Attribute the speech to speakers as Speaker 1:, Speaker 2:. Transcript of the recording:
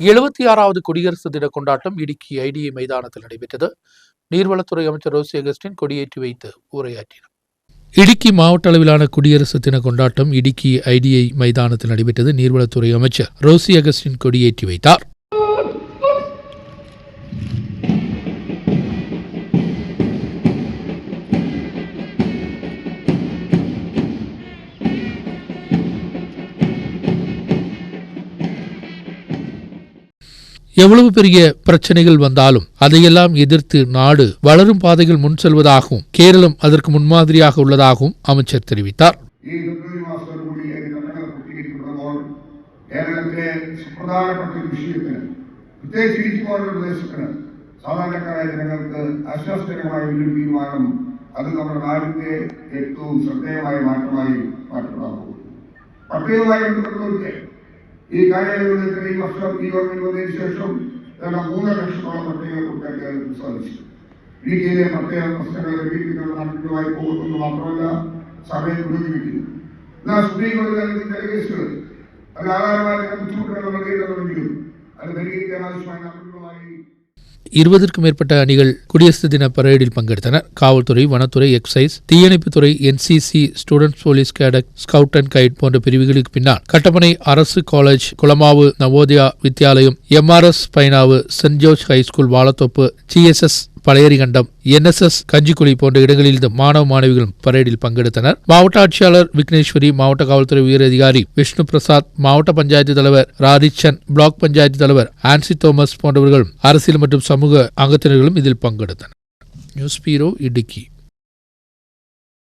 Speaker 1: எழுபத்தி ஆறாவது குடியரசு தின கொண்டாட்டம் இடுக்கி ஐடிஐ மைதானத்தில் நடைபெற்றது. நீர்வளத்துறை அமைச்சர் ரோசி அகஸ்டின் கொடியேற்றி வைத்து உரையாற்றினார். இடுக்கி மாவட்ட அளவிலான குடியரசு தின கொண்டாட்டம் இடுக்கி ஐடிஐ மைதானத்தில் நடைபெற்றது. நீர்வளத்துறை அமைச்சர் ரோசி அகஸ்டின் கொடியேற்றி வைத்தார். எவ்வளவு பெரிய பிரச்சனைகள் வந்தாலும் அதையெல்லாம் எதிர்த்து நாடு வளரும் பாதையில் முன் செல்வதாகவும் கேரளம் அதற்கு முன்மாதிரியாக உள்ளதாகவும் அமைச்சர் தெரிவித்தார்
Speaker 2: ഈ ഫെബ്രുവരി മാസത്തോടുകൂടി അതിന്റെ ഘട്ടങ്ങൾ പൂർത്തീകരിക്കപ്പെടുമ്പോൾ കേരളത്തിലെ സുപ്രധാനപ്പെട്ട ഒരു വിഷയത്തിന് പ്രത്യേകിച്ച് ഇടുക്കി പോലുള്ള പ്രദേശത്തിന് സാധാരണക്കാരായ ജനങ്ങൾക്ക് ആശ്വാസജനകമായ ഒരു തീരുമാനം അത് നമ്മുടെ നാടിന്റെ ഏറ്റവും ശ്രദ്ധേയമായ മാറ്റമായി മാറ്റപ്പെടാൻ പോകുന്നു പട്ടയവുമായി ബന്ധപ്പെട്ടവർക്ക് ഈ കാര്യങ്ങളിൽ ഈ വർഷം ഈ ഗവൺമെന്റ് വന്നതിന് ശേഷം ഏതാണ്ട് മൂന്നര ലക്ഷത്തോളം പട്ടികകൾ കൊടുക്കാൻ സാധിച്ചു. ഇടുക്കിയിലെ പ്രത്യേക പ്രശ്നങ്ങൾ ലഭിക്കുന്നത് നടപ്പിലുമായി പോകുന്നു മാത്രമല്ല സമയം ഉപയോഗിക്കുന്നു എന്നാൽ സ്ത്രീകളുടെ ഡെലിഗേഷനുകൾ അത് ആധാരമായ ബുദ്ധിമുട്ടുകൾ നൽകിയിട്ടുണ്ട് അത് പരിഹരിക്കാൻ ആവശ്യമായ നടപ്പിലുമായി
Speaker 1: இருபதற்கும் மேற்பட்ட அணிகள் குடியரசு தின பரேடில் பங்கெடுத்தனர் காவல்துறை வனத்துறை எக்ஸைஸ் தீயணைப்புத்துறை NCC students police cadet scout and guide போன்ற பிரிவுகளுக்கு பின்னால் கட்டப்பனை அரசு college Kulamavu Navodaya Vidyalayam MRS Painavu saint George high school Vazhathoppu GSS Pazhayarikandam NSS Kanjikuzhi போன்ற இடங்களில் மாணவ மாணவிகள் பரேடில் பங்கெடுத்தனர். மாவட்ட ஆட்சியாளர் விக்னேஸ்வரி மாவட்ட காவல்துறை உயரதிகாரி விஷ்ணு பிரசாத் மாவட்ட பஞ்சாயத்து தலைவர் ராரிச்சன் பிளாக் பஞ்சாயத்து தலைவர் ஆன்சி தோமஸ் போன்றவர்களும் அரசியல் மற்றும் சமூக அங்கத்தினர்களும் இதில் பங்கெடுத்தனர். நியூஸ் பீரோ இடுக்கி.